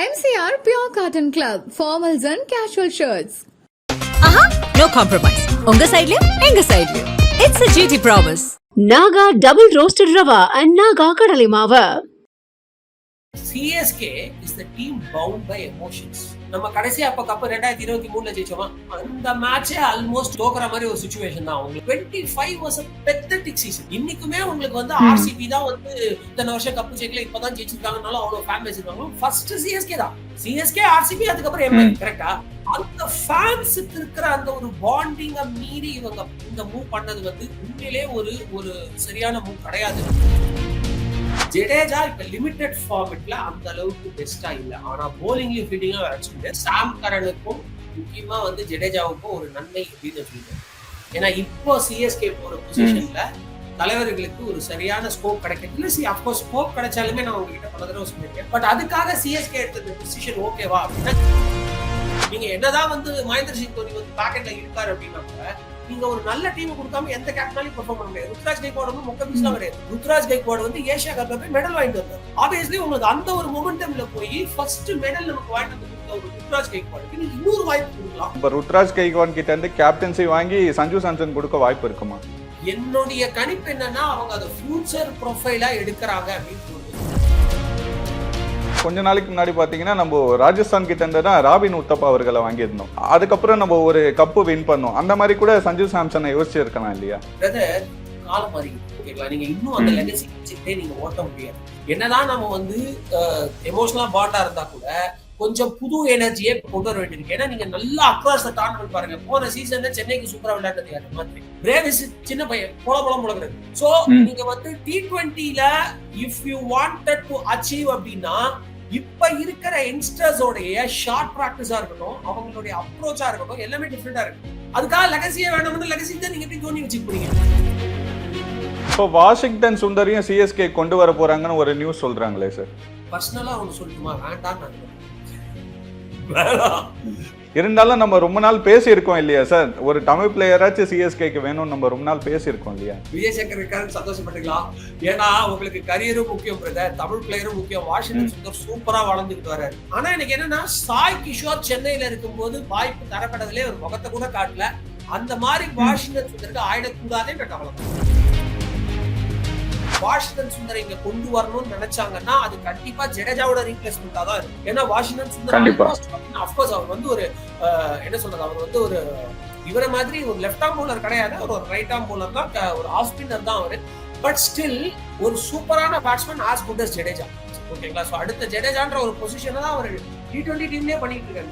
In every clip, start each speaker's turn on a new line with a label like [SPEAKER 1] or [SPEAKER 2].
[SPEAKER 1] MCR Pure Cotton Club, formals and casual shirts.
[SPEAKER 2] Aha no compromise உங்க சைடுலயும் எங்க சைடுலயும் it's a GT promise
[SPEAKER 3] Naga double roasted rava and Naga கடலை மாவு.
[SPEAKER 4] CSK is the team bound by emotions நம்ம கடைசி அப்ப cup ரெண்டாயிரத்தி இருபத்தி மூணுல ஜெயிச்சோமா? அந்த மேட்சே ஆல்மோஸ்ட் தோக்குற மாதிரி ஒரு சுச்சுவேஷன் தான். உங்களுக்கு twenty five was pathetic season இன்னைக்குமே உங்களுக்கு வந்து ஆர்சிபி தான் வந்து இத்தனை வருஷம் கப்பு ஜெயிக்கல இப்பதான் ஜெயிச்சிருக்காங்கனால அவ்வளவு ஃபேன் பேஸ் இருக்காங்க ஃபர்ஸ்ட் சிஎஸ்கே தான். சிஎஸ்கே ஆர்சிபி அதுக்கப்புறம் எம்ஐ கரெக்டா அந்த ஃபேன்ஸுக்கு இருக்கிற அந்த ஒரு பாண்டிங்க மீறி இவங்க இந்த மூவ் பண்ணது வந்து உண்மையிலே ஒரு ஒரு சரியான மூவ் கிடையாது. ஜடேஜா இப்ப லிமிடெட் ஃபார்மெட்ல அந்த அளவுக்கு பெஸ்டா இல்ல. ஆனா போலிங்லயும் ஃபீல்டிங்கா வச்சுக்கிட்டு சாம் கரனுக்கும் முக்கியமா வந்து ஜடேஜாவுக்கும் ஒரு நன்மை அப்படின்னு சொல்லுவேன் ஏன்னா இப்போ சிஎஸ்கே போற பொசிஷன்ல தலைவர்களுக்கு ஒரு சரியான ஸ்கோப் கிடைக்கல. சி அப்கோர்ஸ் ஸ்கோப் கிடைச்சாலுமே நான் உங்ககிட்ட பல தடவை சொல்லியிருக்கேன். பட் அதுக்காக சிஎஸ்கே எடுத்த பொசிஷன் ஓகேவா அப்படின்னா நீங்க என்னதான் வந்து மகேந்திர சிங் தோனி வந்து பாக்கெட்ல இருக்காரு அப்படின்னா கூட நீங்க ஒரு நல்ல டீம் கொடுக்காம எந்த கேப்டனாலையும் பெர்ஃபார்ம் பண்ண முடியாது. ருத்ராஜ் கைக்வாட் வந்து மொக்க பீஸ்லாம் கிடையாது ருத்ராஜ் கைக்வாட் வந்து ஏஷியா கப்ல போய் மெடல் வாங்கிட்டு வந்தார். ஆப்வியஸ்லி உங்களுக்கு அந்த ஒரு மொமெண்டம்ல போய் ஃபர்ஸ்ட் மெடல் நமக்கு வாங்கிட்டு வந்து ஒரு ருத்ராஜ் கைக்வாடுக்கு நீங்க இன்னொரு வாய்ப்பு கொடுக்கலாம்.
[SPEAKER 5] இப்போ ருத்ராஜ் கைக்வான் கிட்ட இருந்து கேப்டன்சி வாங்கி சஞ்சு சாம்சன் கொடுக்க வாய்ப்பு இருக்குமா?
[SPEAKER 4] என்னுடைய கணிப்பு என்னன்னா அவங்க அதை ஃபியூச்சர் ப்ரொஃபைலா எடுக்கிறாங்க அப்படின்னு
[SPEAKER 5] கொஞ்ச நாளைக்கு முன்னாடி பாத்தீங்கன்னா நம்ம ராஜஸ்தான் கிட்ட இருந்து தான் ராபின் உத்தப்பா அவர்களை வாங்கியிருந்தோம். அதுக்கப்புறம் நம்ம ஒரு கப்பு வின் பண்ணோம். அந்த மாதிரி கூட சஞ்சு சாம்சனை யோசிச்சு இருக்கலாம் இல்லையா?
[SPEAKER 4] காலம் மாறிக்கிட்டு ஓகேங்களா நீங்க இன்னும் அந்த லெகசி வச்சுக்கிட்டே நீங்க ஓட்ட முடியாது. என்னதான் நம்ம வந்து எமோஷனலா பாண்டா இருந்தா கூட கொஞ்சம் புது எனர்ஜியே கொண்டு வர வேண்டியிருக்கு. ஏன்னா நீங்க நல்லா அக்ராஸ் த டோர்னமெண்ட் பாருங்க. போன சீசன்ல சென்னைக்கு சூப்பரா விளையாண்டது யாரு? மாதிரி. பிரேவிஸ் சின்ன பையன். போல போல முழங்குறது சோ. நீங்க வந்து T டுவெண்ட்டில if you wanted to achieve அப்படின்னா இப்ப இருக்கிற யங்ஸ்டர்ஸோடைய ஷார்ட் ப்ராக்டிஸா இருக்கட்டும் அவங்களுடைய அப்ரோச்சா இருக்கட்டும் எல்லாமே டிஃப்ரெண்டா இருக்கு. அதுக்காக லெகசியே வேணும்னு லெகசி தான் நீங்க எப்படி தோனி வச்சுக்க போறீங்க
[SPEAKER 5] இப்போ வாஷிங்டன் சுந்தரியும் சிஎஸ்கே கொண்டு வர போறாங்கன்னு ஒரு நியூஸ் சொல்றாங்களே சார்
[SPEAKER 4] பர்சனலா ஒண்ணு சொல்லட்டுமா? வேண்டாம்
[SPEAKER 5] இருந்தாலும் நம்ம ரொம்ப நாள் பேசியிருக்கோம் இல்லையா சார் ஒரு தமிழ் பிளேயராச்சும் சிஎஸ்கேக்கு வேணும்னு நம்ம ரொம்ப நாள் பேசியிருக்கோம் இல்லையா?
[SPEAKER 4] விஜயசங்கர் இருக்காருன்னு சந்தோஷப்பட்டுக்கலாம். ஏன்னா உங்களுக்கு கரியரும் முக்கியம் பிரதர் தமிழ் பிளேயரும் முக்கியம். வாஷிங்டன் சுந்தர் சூப்பரா வளர்ந்துட்டு வர்றாரு. ஆனா எனக்கு என்னன்னா சாய் கிஷோர் சென்னையில இருக்கும்போது வாய்ப்பு தரப்பட்டதுலயே ஒரு முகத்தை கூட காட்டல. அந்த மாதிரி வாஷிங்டன் சுந்தருக்கு ஆயிடக்கூடாதே நான் கவலை வாஷிங்டன் சுந்தர் இங்க கொண்டு வரணும்னு நினைச்சாங்கன்னா அது கண்டிப்பா ஜடேஜாவோட ரீப்ளேஸ்மெண்டா தான் இருக்கும். ஏன்னா வாஷிங்டன் சுந்தர்
[SPEAKER 5] கண்டிப்பா.
[SPEAKER 4] அப்கோர்ஸ் அவர் வந்து ஒரு என்ன சொல்றது அவர் வந்து ஒரு இவரை மாதிரி ஒரு லெஃப்ட் ஆம் பவுலர் கிடையாது. அவர் ஒரு ரைட் ஆம் பவுலர் தான் ஒரு ஆஃப் ஸ்பின்னர் தான் அவரு. பட் ஸ்டில் ஒரு சூப்பரான batsman as good as Jadeja. ஓகேங்களா ஸோ அடுத்த ஜடேஜான்ற ஒரு பொசிஷனை தான் அவர் டி டுவெண்ட்டி டீம்லயே பண்ணிட்டு இருக்காரு.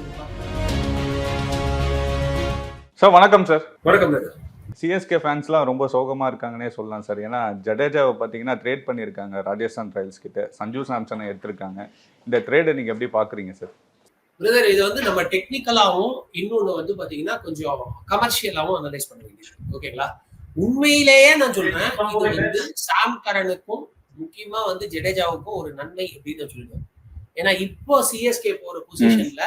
[SPEAKER 5] சார் வணக்கம் சார்
[SPEAKER 4] வணக்கம் brother.
[SPEAKER 5] சிஎஸ்கே ஃபேன்ஸ்லாம் ரொம்ப சோகமா இருக்காங்கன்னே சொல்லலாம் சார். ஏன்னா ஜடேஜாவை பார்த்தீங்கன்னா ட்ரேட் பண்ணியிருக்காங்க ராஜஸ்தான் ராயல்ஸ் கிட்ட. சஞ்சு சாம்சனை எடுத்திருக்காங்க. இந்த ட்ரேடை நீங்க எப்படி பாக்குறீங்க சார்?
[SPEAKER 4] பிரதர் இது வந்து நம்ம டெக்னிக்கலாகவும் இன்னொன்று வந்து பார்த்தீங்கன்னா கொஞ்சம் கமர்ஷியலாகவும் அனலைஸ் பண்ணுவீங்க ஓகேங்களா? உண்மையிலேயே நான் சொல்றேன் இது வந்து சாம் கரனுக்கும் முக்கியமா வந்து ஜடேஜாவுக்கும் ஒரு நன்மை அப்படின்னு நான் சொல்லுவேன். ஏன்னா இப்போ சிஎஸ்கே போற பொசிஷன்ல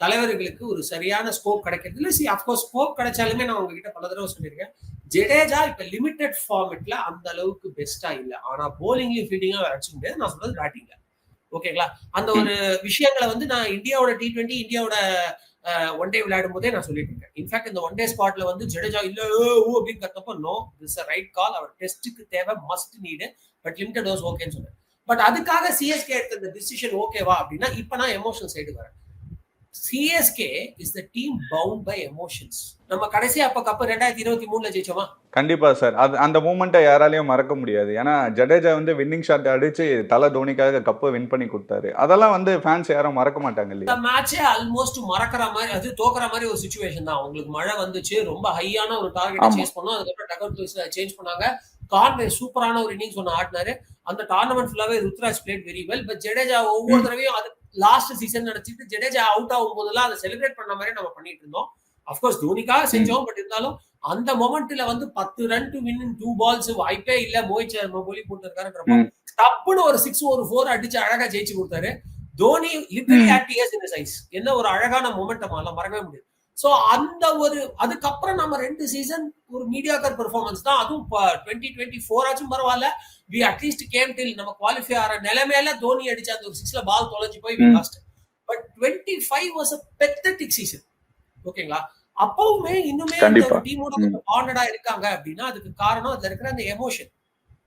[SPEAKER 4] தலைவர்களுக்கு ஒரு சரியான ஸ்கோப் கிடைக்கிறது இல்லை. சி அஃப்கோர்ஸ் ஸ்கோப் கிடைச்சாலுமே நான் உங்ககிட்ட பல தடவை சொல்லியிருக்கேன். ஜடேஜா இப்ப லிமிடெட் ஃபார்மெட்ல அந்த அளவுக்கு பெஸ்டா இல்ல. ஆனா போலிங்லயும் ஃபீல்டிங்கும் வரைச்சு முடியாது நான் சொல்றது பேட்டிங்ல ஓகேங்களா அந்த ஒரு விஷயங்களை வந்து நான் இந்தியாவோட டி டுவெண்ட்டி இந்தியாவோட ஒன் டே விளையாடும் போதே நான் சொல்லிட்டு இருக்கேன். இன்ஃபேக்ட் இந்த ஒன் டே ஸ்பாட்ல வந்து ஜடேஜா இல்ல ஓ அப்படின்னு கத்தப்போ நோ திஸ் ரைட் கால் அவர் டெஸ்ட்டுக்கு தேவை must need but limited those ஓகேன்னு சொன்னேன் பட் அதுக்காக சிஎஸ்கே எடுத்த இந்த டிசிஷன் ஓகேவா அப்படின்னா இப்ப நான் எமோஷனல் சைடு வரேன். CSK is the team bound by emotions நம்ம கடைசி அப்ப கப் ரெண்டாயிரத்தி இருபத்தி மூணுல ஜெயிச்சோமா?
[SPEAKER 5] கண்டிப்பா சார் அது அந்த மூமெண்ட்டை யாராலையும் மறக்க முடியாது. ஏன்னா ஜடேஜா வந்து வின்னிங் ஷாட் அடிச்சு தலை தோனிக்காக கப்பை வின் பண்ணி கொடுத்தாரு. அதெல்லாம் வந்து ஃபேன்ஸ் யாரும் மறக்க மாட்டாங்க இல்லையா?
[SPEAKER 4] மேட்சே ஆல்மோஸ்ட் மறக்கிற மாதிரி அது தோக்குற மாதிரி ஒரு சுச்சுவேஷன் தான். உங்களுக்கு மழை வந்துச்சு ரொம்ப ஹையான ஒரு டார்கெட். சேஸ் பண்ணோம். அதுக்கப்புறம் டக்கர் சேஞ்ச் பண்ணாங்க. கான்வே சூப்பரான ஒரு இன்னிங்ஸ் ஒன்று ஆடினாரு. அந்த டோர்னமெண்ட் ஃபுல்லாவே Ruturaj played very well but Jadeja ஒவ்வொரு தடவையும் அது லாஸ்ட் சீசன் நினைச்சிட்டு ஜடேஜா அவுட் ஆகும் போதெல்லாம் அதை செலிப்ரேட் பண்ண மாதிரி நம்ம பண்ணிட்டு இருந்தோம். அஃப்கோர்ஸ் தோனிக்காக செஞ்சோம் பட் இருந்தாலும் அந்த மொமெண்ட்ல வந்து பத்து run to win two balls வாய்ப்பே இல்ல. மோஹித் சர்மா போலி போட்டுருக்காருன்றப்போ
[SPEAKER 5] ம்.
[SPEAKER 4] டப்புன்னு ஒரு சிக்ஸ் ஒரு ஃபோர் அடிச்சு அழகா ஜெயிச்சு கொடுத்தாரு. தோனி லிட்டரலி ஆக்டியர்ஸ் இன் சைஸ் என்ன ஒரு அழகான மொமெண்டம் எல்லாம் மறக்கவே முடியாது. சோ அந்த ஒரு அதுக்கப்புறம் நம்ம ரெண்டு சீசன் ஒரு மீடியாக்கர் பெர்ஃபார்மன்ஸ் தான். அதுவும் டுவெண்ட்டி டுவெண்ட்டி ஃபோர் ஆச்சும் பரவாயில்ல. We at least came till நம்ம குவாலிஃபை ஆகிற நிலைமையில தோனி அடிச்ச அந்த ஒரு சிக்ஸ்ல பால் தொலைஞ்சு போய். Last twenty five was a pathetic season ஓகேங்களா? அப்பவுமே இன்னுமே
[SPEAKER 5] கண்டிப்பா.
[SPEAKER 4] டீமோட ஆனடா இருக்காங்க அப்படின்னா அதுக்கு காரணம் அதுல இருக்கிற அந்த எமோஷன்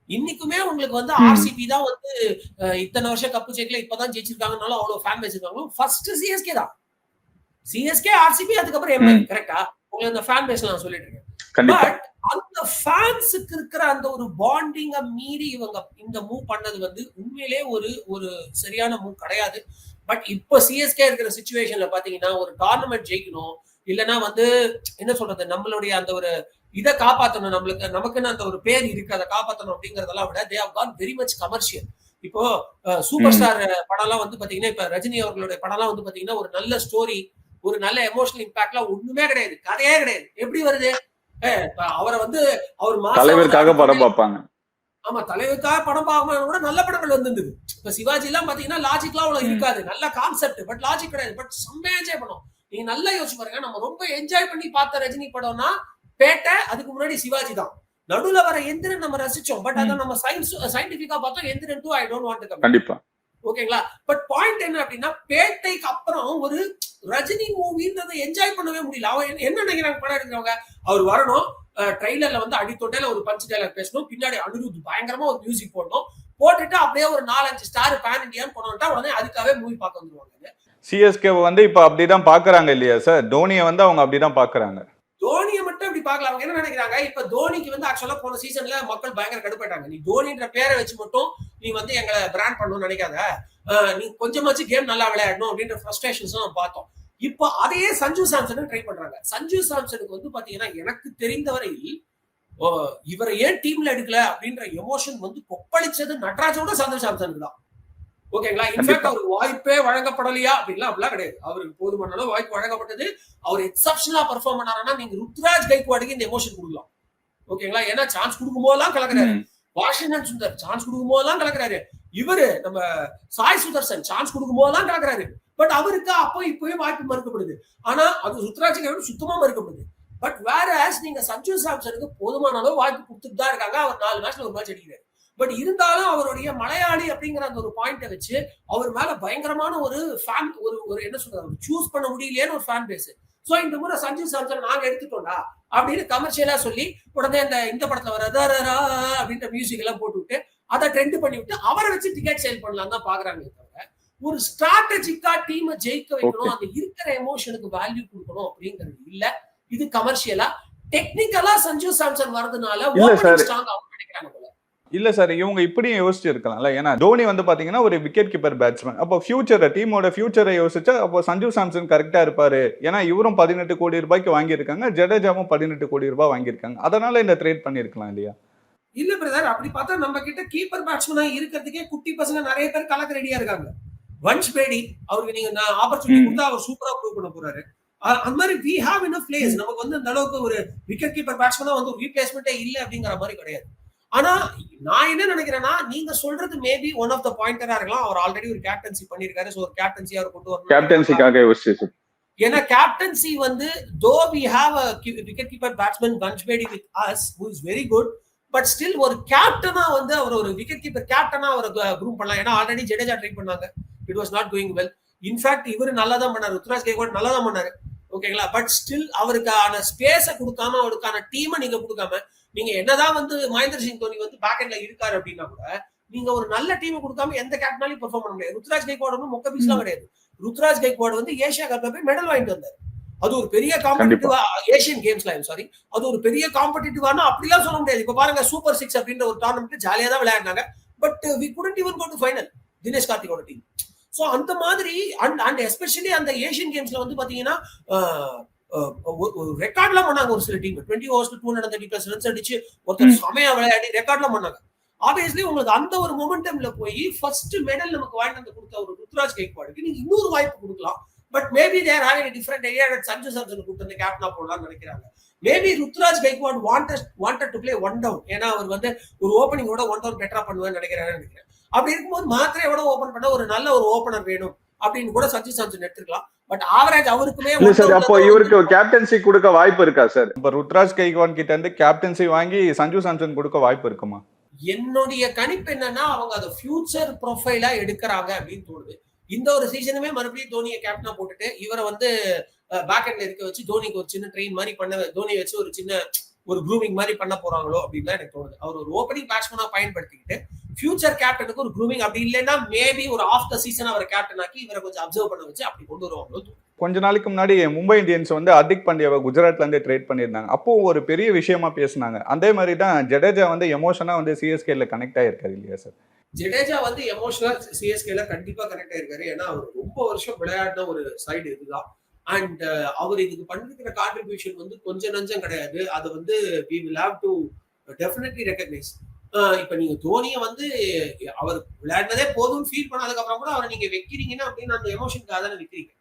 [SPEAKER 4] இன்னைக்குமே உங்களுக்கு வந்து. ஆர்சிபி தான் வந்து இத்தனை வருஷம் கப்பு ஜெயிக்கல இப்பதான் ஜெயிச்சிருக்காங்கனாலும் அவ்வளவு ஃபேன் பேஸ் இருக்காங்க ஃபர்ஸ்ட் சிஎஸ்கே தான். சிஎஸ்கே ஆர்சிபி அதுக்கப்புறம் எம்ஐ. கரெக்டா உங்களுக்கு அந்த ஃபேன் பேஸ்ல நான் சொல்லிட்டு இருக்கேன். பட் அந்த ஃபேன்ஸுக்கு இருக்கிற அந்த ஒரு பாண்டிங்க மீறி இவங்க இந்த மூவ் பண்ணது வந்து உண்மையிலே ஒரு ஒரு சரியான மூவ் கிடையாது. பட் இப்போ சிஎஸ்கே இருக்கிற சுச்சுவேஷன்ல பாத்தீங்கன்னா ஒரு டோர்னமெண்ட் ஜெயிக்கணும் இல்லைன்னா வந்து என்ன சொல்றது நம்மளுடைய அந்த ஒரு இதை காப்பாத்தணும் நம்மளுக்கு நமக்குன்னு அந்த ஒரு பேர் இருக்கு அதை காப்பாத்தணும் அப்படிங்கறதெல்லாம் விட they have gone very much commercial இப்போ சூப்பர். ஸ்டார் படம்லாம் வந்து பாத்தீங்கன்னா இப்ப ரஜினி அவர்களுடைய படம்லாம் வந்து பாத்தீங்கன்னா ஒரு நல்ல ஸ்டோரி ஒரு நல்ல எமோஷனல் இம்பாக்ட்லாம் ஒண்ணுமே கிடையாது. கதையே கிடையாது. எப்படி வருது? அவரை வந்து அவர்
[SPEAKER 5] தலைவருக்காக படம் பார்ப்பாங்க.
[SPEAKER 4] ஆமா தலைவருக்காக படம் பார்க்கணும் கூட நல்ல படங்கள் வந்திருந்தது. இப்ப சிவாஜி எல்லாம் பாத்தீங்கன்னா லாஜிக்லாம் அவ்வளவு. இருக்காது. நல்ல கான்செப்ட் பட் லாஜிக் கிடையாது. பட் செம்மையா என்ஜாய் பண்ணும். நீங்க நல்லா யோசிச்சு பாருங்க. நம்ம ரொம்ப என்ஜாய் பண்ணி பார்த்த ரஜினி படம்னா பேட்டை அதுக்கு முன்னாடி சிவாஜி தான். நடுவுல வர எந்திரன் நம்ம ரசிச்சோம். பட் அதை நம்ம சயின்ஸ் சயின்டிபிக்கா பார்த்தோம் Enthiran two I don't want
[SPEAKER 5] கண்டிப்பா.
[SPEAKER 4] ஓகேங்களா? பட் பாயிண்ட் என்ன அப்படின்னா பேட்டைக்கு அப்புறம் ஒரு ரஜினி மூவின்றதை என்ஜாய் பண்ணவே முடியல. அவன் என்ன- நினைக்கிறாங்க படம் எடுக்கிறவங்க? அவர் வரணும். ட்ரெய்லர்ல வந்து அடித்தொட்டையில ஒரு பஞ்ச் டைலாக் பேசணும். பின்னாடி அனிருத் பயங்கரமா ஒரு மியூசிக் போடணும். போட்டுட்டு அப்படியே ஒரு நாலஞ்சு ஸ்டார் பேன் இண்டியான்னு கொண்டு உடனே அதுக்காகவே மூவி பார்க்க வந்துருவாங்க.
[SPEAKER 5] சிஎஸ்கே வந்து இப்ப அப்படிதான் பாக்குறாங்க இல்லையா சார் தோனியை வந்து அவங்க அப்படிதான் பாக்குறாங்க
[SPEAKER 4] பார்க்கல அவங்க என்ன நினைக்கிறாங்க? இப்ப தோனிக்கு வந்து ஆக்சுவலா போன சீசன்ல மக்கள் பயங்கர கடுப்பாயிட்டாங்க நீ தோனின்ற பேரை வச்சு மட்டும் நீ வந்து எங்களை பிராண்ட் பண்ணணும்னு நினைக்காத. நீ கொஞ்சமாச்சு கேம் நல்லா விளையாடணும் அப்படின்ற ஃப்ரஸ்ட்ரேஷன்ஸும் நம்ம பார்த்தோம். இப்போ அதையே சஞ்சு சாம்சனும் ட்ரை பண்றாங்க. சஞ்சு சாம்சனுக்கு வந்து பாத்தீங்கன்னா எனக்கு தெரிந்தவரையில் ஓ, இவரை ஏன் டீம்ல எடுக்கல அப்படின்ற எமோஷன் வந்து கொப்பளிச்சது நட்ராஜோட சஞ்சு சாம்சனுக்கு தான். ஓகேங்களா? இன்ஃபேக்ட். அவருக்கு வாய்ப்பே வழங்கப்படலையா? அப்படின்லாம் அப்படிலாம் கிடையாது. அவருக்கு போதுமான அளவு வாய்ப்பு வழங்கப்பட்டது. அவர் எக்ஸப்ஷனலா பெர்ஃபார்ம் பண்ணாருன்னா நீங்க ருத்ராஜ் கைக்வாடுக்கு இந்த எமோஷன் கொடுக்கலாம். ஓகேங்களா? ஏன்னா சான்ஸ் கொடுக்கும் போதெல்லாம் கலக்குறாரு. வாஷிங்டன் சுந்தர் சான்ஸ் கொடுக்கும் போதெல்லாம் கலக்குறாரு. இவரு நம்ம சாய் சுதர்சன் சான்ஸ் கொடுக்கும் போதெல்லாம் கலக்குறாரு. பட் அவருக்கு அப்போ இப்பவே வாய்ப்பு மறுக்கப்படுது. ஆனா அது ருத்ராஜ் கைக்வாடு சுத்தமா மறுக்கப்படுது. பட் வேற நீங்க சஞ்சு சாம்சனுக்கு போதுமான அளவு வாய்ப்பு கொடுத்துட்டு தான் இருக்காங்க. அவர் நாலு மேட்ச்ல ஒரு மேட்ச் அடிக்கிறாரு. பட் இருந்தாலும் அவருடைய மலையாளி அப்படிங்கிற அந்த ஒரு பாயிண்ட வச்சு அவர் மேல பயங்கரமான ஒரு ஃபேன் ஒரு ஒரு என்ன சொல்றது சூஸ் பண்ண முடியலையேன்னு ஒரு ஃபேன் பேஸ் சோ இந்த முறை சஞ்சு சாம்சன் நாங்க எடுத்துட்டோம்டா அப்படின்னு கமர்ஷியலா சொல்லி உடனே இந்த இந்த படத்துல வர அப்படின்ற மியூசிக் எல்லாம் போட்டு விட்டு அதை ட்ரெண்ட் பண்ணி விட்டு அவரை வச்சு டிக்கெட் சேல் பண்ணலாம் தான் பாக்குறாங்க தவிர ஒரு ஸ்ட்ராட்டஜிக்கா டீமை ஜெயிக்க வைக்கணும் அந்த இருக்கிற எமோஷனுக்கு வேல்யூ கொடுக்கணும் அப்படிங்கிறது இல்ல. இது கமர்ஷியலா டெக்னிக்கலா சஞ்சு சாம்சன் வரதுனால. ஸ்ட்ராங் ஆகும் நினைக்கிறாங்க போல.
[SPEAKER 5] இல்ல சார் இவங்க இப்படியும் யோசிச்சு இருக்கலாம்ல ஏன்னா தோனி வந்து பாத்தீங்கன்னா ஒரு விக்கெட் கீப்பர் பேட்ஸ்மேன் அப்போ ஃபியூச்சரை டீமோட ஃபியூச்சரை யோசிச்சா அப்போ சஞ்சு சாம்சன் கரெக்டா இருப்பாரு. ஏன்னா இவரும் பதினெட்டு கோடி ரூபாய்க்கு வாங்கியிருக்காங்க ஜடேஜாவும் பதினெட்டு கோடி ரூபாய் வாங்கியிருக்காங்க. அதனால இந்த ட்ரேட் பண்ணிருக்கலாம் இல்லையா?
[SPEAKER 4] இல்ல பிரதர் அப்படி பார்த்தா நம்ம கிட்ட கீப்பர் பேட்ஸ்மேனா இருக்கிறதுக்கே குட்டி பசங்க நிறைய பேர் கலக்க ரெடியா இருக்காங்க. வன்ஷ் பேடி அவருக்கு நீங்க நான் ஆப்பர்ச்சுனிட்டி. கொடுத்தா அவர் சூப்பரா ப்ரூவ் பண்ண போறாரு. அந்த மாதிரி வி ஹாவ் இன் பிளேஸ் நமக்கு வந்து அந்த அளவுக்கு ஒரு விக்கெட் கீப்பர் பேட்ஸ்மேனா வந்து ரீப்ளேஸ்மெண்ட்டே இல்ல அப்படிங்கிற மாதிரி கிடையாது. ஆனா நான் என்ன நினைக்கிறேன்னா நீங்க சொல்றது மேபி ஒன் ஆஃப் த பாயிண்டரா இருக்கலாம். அவர் ஆல்ரெடி ஒரு கேப்டன்சி பண்ணிருக்காரு சோ ஒரு கேப்டன்சி அவர் கொண்டு வரணும்.
[SPEAKER 5] கேப்டன்சிக்காக யோசிச்சு.
[SPEAKER 4] ஏன்னா கேப்டன்சி வந்து though we have a wicket keeper batsman பஞ்ச்பேடி with us who is very good but still ஒரு கேப்டனா வந்து அவர் ஒரு விக்கெட் கீப்பர் கேப்டனா அவர் குரூப் பண்ணலாம். ஏன்னா ஆல்ரெடி ஜடேஜா ட்ரை பண்ணாங்க. It was not going well in fact இவர் நல்லா தான் பண்ணாரு. ருத்ராஜ் கேக்வாட் நல்லா தான் பண்ணாரு ஓகேங்களா பட் ஸ்டில் அவருக்கான ஸ்பேஸை கொடுக்காம அவருக்கான டீமை நீங்க கொடுக்காம நீங்க என்னதான் வந்து மகேந்திர சிங் தோனி வந்து பேக் எண்ட்ல இருக்காரு அப்படின்னா கூட நீங்க ஒரு நல்ல டீமை கொடுக்காம எந்த கேப்டனாலையும் பெர்ஃபார்ம் பண்ண முடியாது. ருத்ராஜ் கைக்வாட் ஒன்றும் மொக்க பீஸ்லாம் கிடையாது. ருத்ராஜ் கைக்வாட் வந்து ஏஷியா கப்ல போய் மெடல் வாங்கிட்டு வந்தார். அது ஒரு பெரிய காம்படிட்டிவா ஏசியன் கேம்ஸ்ல சாரி அது ஒரு பெரிய காம்படிட்டிவானா அப்படிலாம் சொல்ல முடியாது. இப்ப பாருங்க சூப்பர் சிக்ஸ் அப்படின்ற ஒரு டோர்னமெண்ட் ஜாலியா தான் விளையாடினாங்க. But we couldn't even go to final Dinesh கார்த்திகோட team so அந்த மாதிரி அண்ட் அண்ட் எஸ்பெஷலி அந்த ஏசியன் கேம்ஸ்ல வந்து பாத்தீங்கன்னா ரெக்கார்ட்லாம் பண்ணாங்க ஒரு சில team twenty overs two hundred thirty plus runs அடிச்சு ஒருத்தர் செமையா விளையாடி ரெக்கார்ட்லாம் பண்ணாங்க. ஆப்வியஸ்லி உங்களுக்கு அந்த ஒரு மொமெண்டம்ல போய் ஃபர்ஸ்ட் மெடல் நமக்கு வாங்கிட்டு வந்து கொடுத்த ஒரு ருத்ராஜ் கைக்வாடுக்கு நீங்க இன்னொரு வாய்ப்பு கொடுக்கலாம். But maybe they're having different idea Sanju Samson கூப்பிட்டு வந்து கேப்டனா போடலாம்னு நினைக்கிறாங்க. Maybe Ruturaj Gaikwad wanted wanted to play one down ஏன்னா அவர் வந்து ஒரு ஓப்பனிங்கோட ஒன் டவுன் பெட்டரா பண்ணுவேன்னு நினைக்கிறாரு நினைக்கிறேன். அப்படி இருக்கும்போது மாத்திரையோட ஓபன் பண்ண ஒரு நல்ல ஒரு ஓபனர் வேணும் அப்படின்னு கூட சஞ்சு சாம்சன் எடுத்துக்கலாம் பட் ஆவரேஜ் அவருக்குமே
[SPEAKER 5] இல்ல சார் அப்போ இவருக்கு கேப்டன்சி கொடுக்க வாய்ப்பு இருக்கா சார்? இப்ப ருத்ராஜ் கைக்வான் கிட்ட இருந்து கேப்டன்சி வாங்கி சஞ்சு சாம்சன் கொடுக்க வாய்ப்பு இருக்குமா?
[SPEAKER 4] என்னுடைய கணிப்பு என்னன்னா அவங்க அதை ஃபியூச்சர் ப்ரொஃபைலா எடுக்கிறாங்க அப்படின்னு தோணுது. இந்த ஒரு சீசனுமே மறுபடியும் தோனியை கேப்டனா போட்டுட்டு இவரை வந்து பேக் ஹெண்ட்ல இருக்க வச்சு தோனிக்கு ஒரு சின்ன ட்ரெயின் மாதிரி பண்ண தோனியை வச்சு ஒரு சின்ன ஒரு க்ரூமிங் மாதிரி பண்ண போறாங்களோ அப்படின்னு எனக்கு தோணுது. அவர் ஒரு ஓப்பனிங் பேட்ஸ்மேனா பயன்படுத்திக்கிட்டு ஃபியூச்சர் கேப்டனுக்கு ஒரு க்ரூமிங் அப்படி இல்லைன்னா மேபி ஒரு ஆஃப் த சீசன் அவர் கேப்டன் ஆக்கி இவரை கொஞ்சம் அப்சர்வ் பண்ண வச்சு அப்படி கொண்டு வருவாங்களோ.
[SPEAKER 5] கொஞ்ச நாளைக்கு முன்னாடி மும்பை இந்தியன்ஸ் வந்து ஹர்திக் பாண்டியாவை குஜராத்ல இருந்து ட்ரேட் பண்ணியிருந்தாங்க. அப்போ ஒரு பெரிய விஷயமா பேசினாங்க. அதே மாதிரி தான் ஜடேஜா வந்து எமோஷனா வந்து சிஎஸ்கேல கனெக்ட் ஆயிருக்காரு இல்லையா சார்
[SPEAKER 4] ஜடேஜா வந்து எமோஷனலா சிஎஸ்கேல கண்டிப்பா கனெக்ட் ஆயிருக்காரு. ஏன்னா அவர் ரொம்ப வருஷம் விளையாடின ஒரு சைடு இதுதான். அண்ட் uh, அவர் இதுக்கு பண்ணிருக்கிற கான்ட்ரிபியூஷன் வந்து கொஞ்சம் நஞ்சம் கிடையாது. அதை வந்து we will have to definitely recognise இப்ப நீங்க தோனியை வந்து அவர் விளையாடினதே போதும் ஃபீல் பண்ணதுக்கு அப்புறம் கூட அவரை நீங்க வைக்கிறீங்கன்னா அப்படின்னு அந்த எமோஷனுக்காக தானே வைக்கிறீங்க.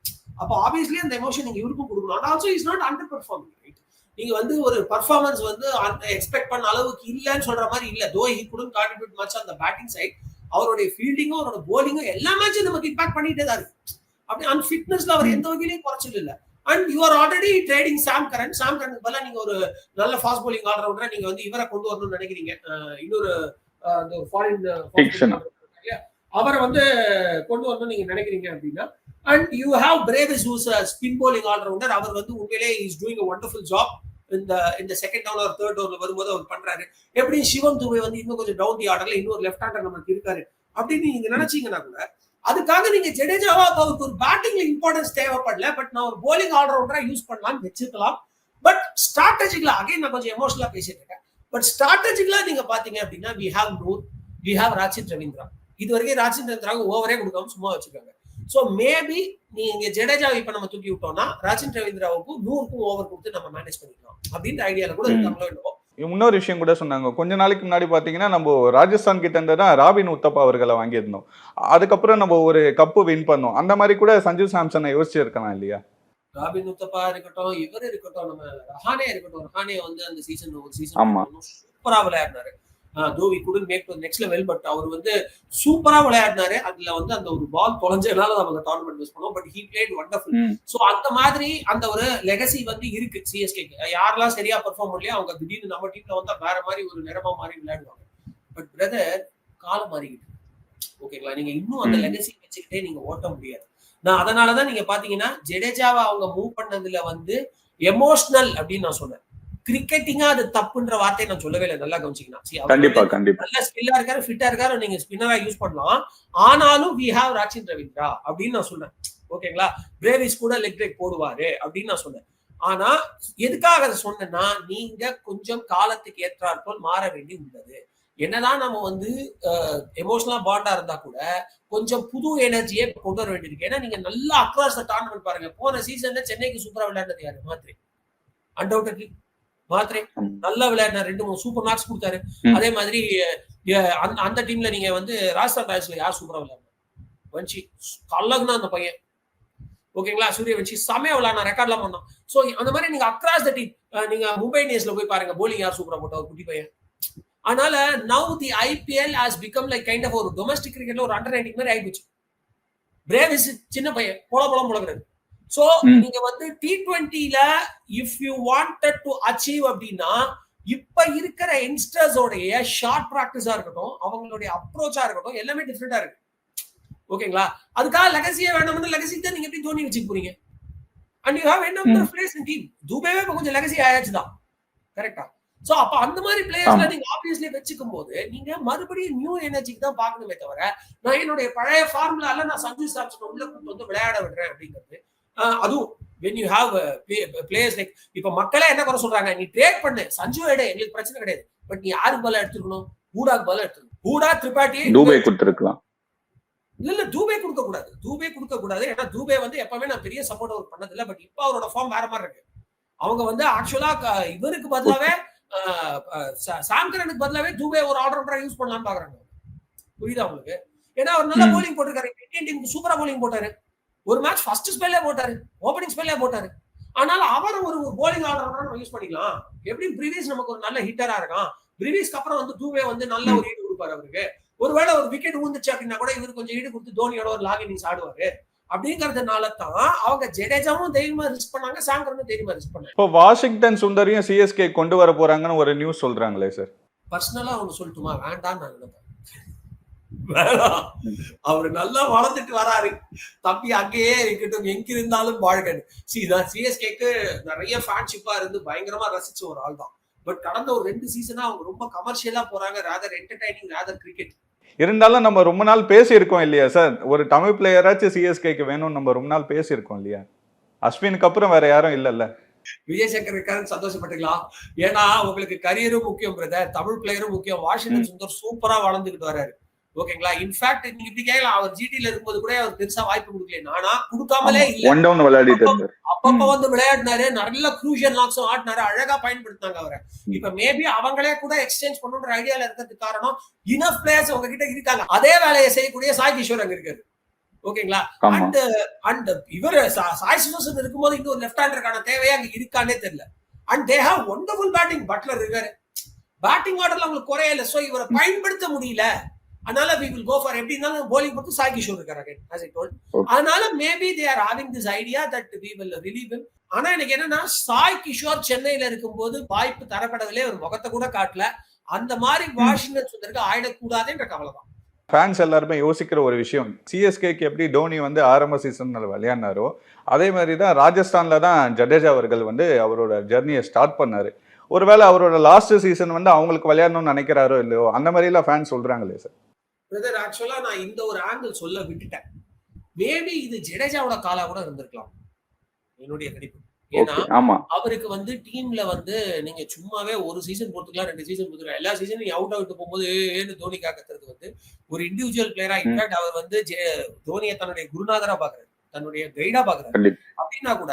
[SPEAKER 4] அப்போ ஆப்வியஸ்லி அந்த எமோஷன் நீங்க இவருக்கும் கொடுக்கணும். And also is not under performing right நீங்க வந்து ஒரு பர்ஃபார்மன்ஸ் வந்து எக்ஸ்பெக்ட் பண்ண அளவுக்கு இல்லைன்னு சொல்ற மாதிரி இல்ல. Though he couldn't contribute much அந்த பேட்டிங் சைட் அவருடைய ஃபீல்டிங்கும் அவரோட போலிங்கும் எல்லா மேட்சும் நமக்கு இம்பாக்ட் பண்ணிட்டே தான் இருக்கு. அப்படி அன்ஃபிட்னஸ்ல அவர் எந்த வகையிலையும் குறைச்சல் இல்ல and you are already trading Sam Curran Sam கரனுக்கு பதிலாக நீங்க ஒரு நல்ல ஃபாஸ்ட் bowling ஆல்ரவுண்டரை நீங்க வந்து இவரை கொண்டு வரணும்னு நினைக்கிறீங்க. இன்னொரு அந்த ஃபாரின். அவரை வந்து கொண்டு வரணும்னு நீங்க நினைக்கிறீங்க அப்படின்னா and you have Brevis who's spin bowling allrounder அவர் வந்து உண்மையிலே is doing a wonderful job இந்த இந்த செகண்ட் டவுன் ஒரு தேர்ட் டவுன்ல வரும்போது அவர் பண்றாரு. எப்படி சிவம் துபே வந்து இன்னும் கொஞ்சம் டவுன் தி ஆர்டர்ல இன்னொரு லெஃப்ட் ஹேண்டர் நமக்கு இருக்காரு. அப்படின்னு நீங்க நினைச்சீங்கன்னா கூட அதுக்காக நீங்க ஜடேஜாவா அவருக்கு ஒரு பேட்டிங்ல இம்பார்ட்டன்ஸ் தேவைப்படல பட் நான் ஒரு bowling ஆல்ரவுண்டரா யூஸ் பண்ணலாம் வச்சுக்கலாம் பட் ஸ்ட்ராட்டஜிக்கலா அகைன் நான் கொஞ்சம் எமோஷனலா பேசிட்டு இருக்கேன். பட் ஸ்ட்ராட்டஜிக்கலா நீங்க பாத்தீங்க அப்படின்னா we have Noor we have Rachin Ravindra இது வரைக்கும் ராஜித் ரவீந்திராவுக்கு ஓவரே கொடுக்காம சும்மா வச்சிருக்காங்க சோ மேபி நீங்க ஜடேஜா இப்ப நம்ம தூக்கி விட்டோம்னா ராஜித் ரவீந்திராவுக்கும் நூறுக்கும் ஓவர் கொடுத்து நம்ம மேனேஜ் பண்ணிக்கலாம். அப்படின்ற ஐடியால கூட இருக்காங்களோ
[SPEAKER 5] இன்னொரு விஷயம் கூட சொன்னாங்க. கொஞ்ச நாளைக்கு முன்னாடி பாத்தீங்கன்னா நம்ம ராஜஸ்தான் கிட்ட இருந்து தான் ராபின் உத்தப்பா அவர்களை வாங்கியிருந்தோம். அதுக்கப்புறம் நம்ம ஒரு கப்பு வின் பண்ணோம். அந்த மாதிரி கூட சஞ்சு சாம்சனை யோசிச்சு இருக்கலாம் இல்லையா?
[SPEAKER 4] ராபின் உத்தப்பா இருக்கட்டும் இவர் இருக்கட்டும் நம்ம ரஹானே இருக்கட்டும் ரஹானே வந்து அந்த சீசன் ஒரு. சீசன் சூப்பரா விளையாடினாரு. Though he couldn't make to next level but அவர் வந்து சூப்பரா விளையாடினாரு. அதுல வந்து அந்த ஒரு பால் தொலைஞ்சதுனால நம்ம டோர்னமெண்ட் மிஸ் பண்ணோம் but he played wonderful. So அந்த மாதிரி அந்த ஒரு லெகசி வந்து இருக்கு சிஎஸ்கே யாரெல்லாம் சரியா பெர்ஃபார்ம் பண்ணலையோ அவங்க திடீர்னு நம்ம டீம்ல வந்தா வேற மாதிரி ஒரு நிறமா மாதிரி விளையாடுவாங்க. பட் பிரதர் காலம் மாறிக்கிட்டு. ஓகேங்களா நீங்க இன்னும் அந்த. லெகசி வச்சுக்கிட்டே நீங்க ஓட்ட முடியாது. நான் அதனாலதான் நீங்க பாத்தீங்கன்னா ஜடேஜாவை அவங்க மூவ் பண்ணதுல வந்து எமோஷனல் அப்படின்னு நான் சொன்னேன். கிரிக்கெட்டிங்கா அது தப்புன்ற வார்த்தையை நான் சொல்லவே இல்லை. நல்லா கவனிச்சிங்கன்னா அவர்
[SPEAKER 5] கண்டிப்பா கண்டிப்பா.
[SPEAKER 4] நல்ல ஸ்கில்லா இருக்காரு ஃபிட்டா இருக்காரு நீங்க ஸ்பின்னரா யூஸ் பண்ணலாம். ஆனாலும் வி ஹாவ் ராச்சின் ரவீந்திரா அப்படின்னு நான் சொன்னேன் ஓகேங்களா? பிரேவிஸ் கூட லெக் பிரேக் போடுவாரு அப்படின்னு நான் சொன்னேன் ஆனா எதுக்காக அதை சொன்னேன்னா நீங்க கொஞ்சம் காலத்துக்கு ஏற்றாற்போல் மாற வேண்டி உள்ளது. என்னதான் நம்ம வந்து எமோஷனலா பாண்டா இருந்தா கூட கொஞ்சம் புது எனர்ஜியை கொண்டு வர வேண்டியிருக்கு. ஏன்னா நீங்க நல்லா அக்ராஸ் த டோர்னமெண்ட் பாருங்க. போன சீசன்ல சென்னைக்கு சூப்பரா விளையாண்டது யாரு? மாத்ரே. அன்டவுட்லி
[SPEAKER 5] ஆமா.
[SPEAKER 4] நல்லா விளையாடினார். ரெண்டு மூணு சூப்பர் மார்க்ஸ் கொடுத்தாரு. அதே மாதிரி அந்த- டீம்ல நீங்க வந்து ராஜஸ்தான் ராயல்ஸ்ல யார் சூப்பரா விளையாடுனா வஞ்சி கல்லகுனா அந்த பையன். ஓகேங்களா? சூரிய வஞ்சி செமையா விளையாடினா ரெக்கார்ட்லாம் பண்ணோம் சோ அந்த மாதிரி நீங்க அக்ராஸ் த டீம் நீங்க மும்பை இந்தியன்ஸ்ல போய் பாருங்க. போலிங் யார் சூப்பரா போட்டா? ஒரு குட்டி பையன். அதனால now the IPL has become like kind of ஒரு டொமஸ்டிக் கிரிக்கெட்ல ஒரு அண்டர் நைன்டிங் மாதிரி ஆயிடுச்சு பிரேவிஸ் சின்ன பையன். போல போல முழங்குறது சோ. நீங்க வந்து T டுவெண்ட்டில if you wanted to achieve அப்படின்னா இப்ப இருக்கிற யங்ஸ்டர்ஸோடைய ஷார்ட் ப்ராக்டிஸா இருக்கட்டும் அவங்களுடைய அப்ரோச்சா இருக்கட்டும் எல்லாமே டிஃப்ரெண்டா இருக்கு. ஓகேங்களா? அதுக்காக லெகசியே வேணும்னு லெகசி தான் நீங்க எப்படி தோனி வச்சுக்க போறீங்க? அண்ட் யூ ஹேவ் என்ன பிளேஸ் இன் டீம் துபேவே இப்ப கொஞ்சம் லெகசி ஆயாச்சு தான். கரெக்டா சோ அப்ப அந்த மாதிரி பிளேயர்ஸ்ல. நீங்க ஆப்வியஸ்லி வச்சுக்கும் போது நீங்க மறுபடியும் நியூ எனர்ஜிக்கு தான் பார்க்கணுமே தவிர நான் என்னுடைய பழைய ஃபார்முலால நான் சஞ்சு சாம்சன் உள்ள கூட்டு வந்து விளையாட விடுறேன் அப்படிங்கிறது அதுவும் when you have players like இப்ப மக்களே என்ன குறை சொல்றாங்க? நீ ட்ரேட் பண்ணு. சஞ்சு எடு. எங்களுக்கு பிரச்சனை கிடையாது. பட் நீ யாருக்கு பதிலா எடுத்துக்கணும் பூடாக்கு பதிலா எடுத்துக்கணும் பூடா திரிபாட்டி
[SPEAKER 5] டூபே கொடுத்துருக்கலாம்.
[SPEAKER 4] இல்ல இல்ல தூபே கொடுக்க கூடாது. தூபே கொடுக்க கூடாது. ஏன்னா தூபே வந்து எப்பவுமே நான் பெரிய சப்போர்ட் அவர் பண்ணது இல்ல பட் இப்போ அவரோட ஃபார்ம் வேற மாதிரி இருக்கு. அவங்க வந்து ஆக்சுவலா இவருக்கு பதிலாவே சாம்கரனுக்கு பதிலாவே தூபே ஒரு ஆல்ரவுண்டரா யூஸ் பண்ணலாம்னு பாக்குறாங்க. புரியுதா உங்களுக்கு? ஏன்னா அவர் நல்லா. போலிங் போட்டிருக்காரு. இந்தியன் டீமுக்கு சூப்பரா போலிங் போட்டாரு. ஒரு மேட்ச் ஃபர்ஸ்ட் ஸ்பெல்லே போட்டாரு ஓப்பனிங் ஸ்பெல்லே போட்டாரு. ஆனால் அவர் ஒரு போலிங் ஆல்ரவுண்டரா நம்ம யூஸ் பண்ணிக்கலாம். எப்படி பிரிவியஸ் நமக்கு ஒரு நல்ல ஹிட்டரா இருக்கான்? பிரிவியஸ்க்கு அப்புறம் வந்து தூபே வந்து நல்ல ஒரு ஈடு கொடுப்பாரு அவருக்கு. ஒருவேளை ஒரு விக்கெட் ஊந்துச்சு அப்படின்னா கூட இவர் கொஞ்சம் ஈடு கொடுத்து தோனியோட ஒரு லாக் இன்னிங்ஸ் ஆடுவாரு. அப்படிங்கறதுனால தான் அவங்க ஜடேஜாவும் தைரியமா ரிஸ்க் பண்ணாங்க சாங்கரனும் தைரியமா ரிஸ்க் பண்ணாங்க.
[SPEAKER 5] இப்போ வாஷிங்டன் சுந்தரியும் சிஎஸ்கே கொண்டு வர போறாங்கன்னு ஒரு நியூஸ் சொல்றாங்களே சார்
[SPEAKER 4] பர்சனலா ஒண்ணு சொல்லட்டுமா? வேண்டாம்னு நான் நினைப்பேன். வேணாம். அவரு நல்லா வளர்ந்துட்டு வராரு. தம்பி அங்கேயே இருக்கட்டும் எங்க இருந்தாலும் வாழ்கன்னு சி நான் சிஎஸ்கேக்கு நிறைய ஃபேன்ஷிப்பா இருந்து பயங்கரமா ரசிச்ச ஒரு ஆள் தான். பட் கடந்த ஒரு ரெண்டு சீசனா அவங்க ரொம்ப கமர்ஷியலா போறாங்க ராதர் என்டர்டைனிங் ராதர் கிரிக்கெட்
[SPEAKER 5] இருந்தாலும் நம்ம ரொம்ப நாள் பேசியிருக்கோம் இல்லையா சார் ஒரு தமிழ் பிளேயராச்சும் சிஎஸ்கேக்கு வேணும்னு நம்ம ரொம்ப நாள் பேசியிருக்கோம் இல்லையா? அஸ்வினுக்கு அப்புறம் வேற யாரும் இல்லைல்ல.
[SPEAKER 4] விஜய் சங்கர் இருக்காருன்னு சந்தோஷப்பட்டுக்கலாம். ஏன்னா உங்களுக்கு கரியரும் முக்கியம் பிரதர் தமிழ் பிளேயரும் முக்கியம். வாஷிங்டன் சுந்தர் சூப்பரா வளர்ந்துகிட்டு வராரு. ஓகேங்களா? இன்ஃபேக்ட் நீங்க இப்படி கேட்கலாம் அவர் ஜிடில இருக்கும்போது கூட அவர் பெருசா வாய்ப்பு கொடுக்கல ஆனா கொடுக்காமலே இல்ல.
[SPEAKER 5] விளையாடிட்டு
[SPEAKER 4] அப்பப்ப வந்து விளையாடினாரு. நல்ல க்ரூஷியல் லாக்ஸும் ஆடினாரு. அழகா பயன்படுத்தினாங்க அவரை. இப்ப மேபி அவங்களே கூட எக்ஸ்சேஞ்ச் பண்ணணுன்ற ஐடியால இருக்கிறதுக்கு காரணம் இனஃப் பிளேயர்ஸ் உங்க கிட்ட இருக்காங்க. அதே வேலையை செய்யக்கூடிய சாய் கிஷோர் அங்க இருக்காரு. ஓகேங்களா? அண்ட் அண்ட் இவர் சாய் சுதர்சன் இருக்கும்போது இன்னொரு லெஃப்ட் ஹேண்டருக்கான தேவையே அங்க இருக்கானே தெரியல. And they have wonderful batting Buttler இருக்காரு. பேட்டிங் ஆர்டர்ல அவங்களுக்கு குறைய இல்லை சோ இவரை பயன்படுத்த முடியல. அதனால வி வில் கோ ஃபார் எப்படி இருந்தாலும் போலிங் மட்டும் சாய் கிஷோர் இருக்காரு again, as I told. அதனால maybe they are having this idea that we will relieve him. ஆனா எனக்கு என்னன்னா சாய் கிஷோர் சென்னையில இருக்கும்போது வாய்ப்பு தரப்படவில்லை ஒரு முகத்தை கூட காட்டல. அந்த மாதிரி வாஷிங்டன் சுந்தருக்கு ஆயிடக்கூடாதுன்ற கவலை தான்.
[SPEAKER 5] ஃபேன்ஸ் எல்லாருமே யோசிக்கிற ஒரு விஷயம் சிஎஸ்கேக்கு எப்படி டோனி வந்து ஆரம்ப சீசன்ல விளையாடினாரோ அதே மாதிரி தான் ராஜஸ்தான்ல தான் ஜடேஜா அவர்கள் வந்து அவரோட ஜெர்னியை ஸ்டார்ட் பண்ணாரு. ஒருவேளை அவரோட லாஸ்ட் சீசன் வந்து அவங்களுக்கு விளையாடணும்னு நினைக்கிறாரோ இல்லையோ அந்த மாதிரிலாம் ஃபேன்ஸ் சொல்றாங்களே சார்
[SPEAKER 4] பிரதர் ஆக்சுவலா நான் இந்த ஒரு ஆங்கிள் சொல்ல விட்டுட்டேன். மேபி இது ஜடேஜாவோட காலா கூட இருந்திருக்கலாம். என்னுடைய கணிப்பு. ஏன்னா அவருக்கு வந்து டீம்ல வந்து நீங்க சும்மாவே ஒரு சீசன் பொறுத்துக்கலாம் ரெண்டு சீசன் பொறுத்துக்கலாம். எல்லா சீசனும் அவுட் அவுட் போகும்போது ஏன்னு தோனி காக்கறது வந்து ஒரு இண்டிவிஜுவல் பிளேயரா இன்ஃபேக்ட் அவர் வந்து தோனியை தன்னுடைய குருநாதரா பாக்குறாரு. தன்னுடைய கைடா பாக்குறாரு. அப்படின்னா கூட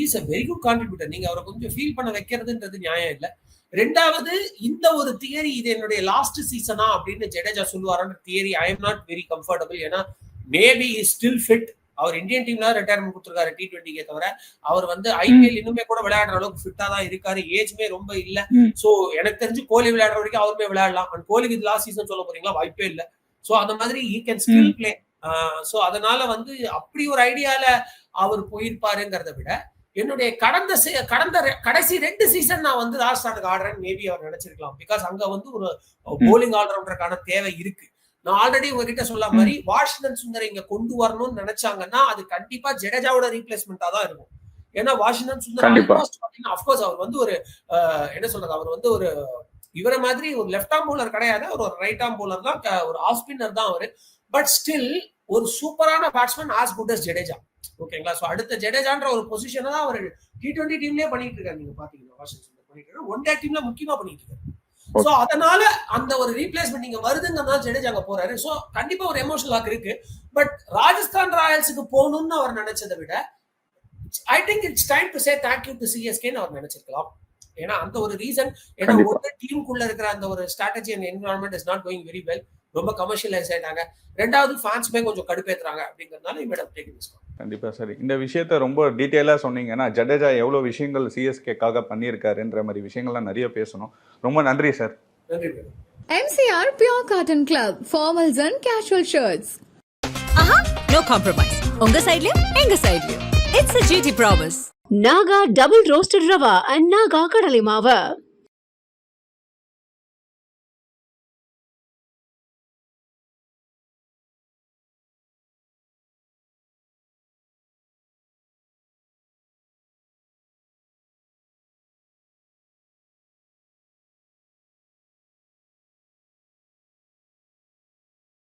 [SPEAKER 4] is a very good contributor நீங்க அவரை கொஞ்சம் ஃபீல் பண்ண வைக்கிறதுன்றது நியாயம் இல்ல. ரெண்டாவது இந்த ஒரு தியரி இது என்னுடைய லாஸ்ட் சீசனா அப்படின்னு Jadeja சொல்லுவாரான்ற theory I am not very comfortable ஏன்னா மேபி இஸ் ஸ்டில் ஃபிட் அவர் இந்தியன் டீம்ல ரிட்டையர்மெண்ட் கொடுத்துருக்காரு டி டுவெண்ட்டிக்கே தவிர. அவர் வந்து ஐபிஎல் இன்னுமே கூட விளையாடுற அளவுக்கு ஃபிட்டா தான் இருக்காரு. ஏஜ்மே ரொம்ப இல்ல. சோ எனக்கு தெரிஞ்சு கோலி விளையாடுற வரைக்கும் அவருமே விளையாடலாம். அண்ட் கோலிக்கு இது லாஸ்ட் சீசன் சொல்ல போறீங்களா? வாய்ப்பே இல்ல. சோ அந்த மாதிரி he can still play so அதனால வந்து அப்படி ஒரு ஐடியால அவர் போயிருப்பாருங்கிறத விட என்னுடைய கடந்த கடந்த கடைசி ரெண்டு சீசன் நான் வந்து ராஜஸ்தானுக்கு ஆடுறேன். Maybe our நினைச்சிருக்கலாம். பிகாஸ் அங்க வந்து ஒரு போலிங் ஆல்ரவுண்டருக்கான தேவை இருக்கு. நான் ஆல்ரெடி உங்ககிட்ட சொல்ல மாதிரி வாஷிங்டன் சுந்தர் இங்க கொண்டு வரணும்னு நினைச்சாங்கன்னா அது கண்டிப்பா ஜடேஜாவோட ரீப்ளேஸ்மெண்டா தான் இருக்கும். ஏன்னா வாஷிங்டன் சுந்தர். அப்கோர்ஸ் அவர் வந்து ஒரு என்ன சொல்றது? அவர் வந்து ஒரு இவரை மாதிரி ஒரு லெஃப்ட் ஆம் போலர் கிடையாது. அவர் ஒரு ரைட் ஆம் போலர் தான். ஒரு ஆஃப் ஸ்பின்னர் தான் அவரு. பட் ஸ்டில் ஒரு சூப்பரான batsman as good as Jadeja. ஓகேங்களா சோ அடுத்த ஜடேஜான்ற ஒரு பொசிஷனை தான் அவர் டி டுவெண்ட்டி டீம்லயே பண்ணிட்டு இருக்காரு. நீங்க பாத்தீங்கன்னா வாஷிங்டன் சுந்தர் பண்ணிட்டு இருக்காரு. ஒன் டே டீம்ல முக்கியமா பண்ணிட்டு இருக்காரு. சோ அதனால அந்த ஒரு ரீப்ளேஸ்மெண்ட் நீங்க வருதுங்கிறதுனால ஜடேஜா அங்க போறாரு. சோ கண்டிப்பா ஒரு எமோஷனல் லாக் இருக்கு. பட் ராஜஸ்தான் ராயல்ஸுக்கு போகணும்னு அவர் நினைச்சதை விட I think it's time to say thank you to சிஎஸ்கேன்னு அவர் நினைச்சிருக்கலாம். ஏன்னா அந்த ஒரு ரீசன் ஏன்னா. ஒரு டீமுக்குள்ள இருக்கிற அந்த ஒரு strategy and environment is not going very well ரொம்ப கமர்ஷியலைஸ் ஆயிட்டாங்க. ரெண்டாவது ஃபேன்ஸ்மே கொஞ்சம் கடுப்பேத்துறாங்க அப்படிங்கறதுனால இமேடம் டேக்கிங் திஸ்
[SPEAKER 5] கண்டிப்பா சரி. இந்த விஷயத்த ரொம்ப டீட்டெயிலாக சொன்னீங்கன்னா ஜடேஜா எவ்வளோ விஷயங்கள் சிஎஸ்கேக்காக பண்ணியிருக்காருன்ற மாதிரி விஷயங்கள்லாம் நிறைய பேசணும். ரொம்ப நன்றி சார்
[SPEAKER 4] நன்றி madam
[SPEAKER 1] MCR Pure Cotton Club, formals and casual shirts.
[SPEAKER 2] Aha no compromise உங்க சைடுலயும் எங்க சைடுலயும் it's a GT promise
[SPEAKER 3] Naga double roasted rava and Naga கடலை மாவு.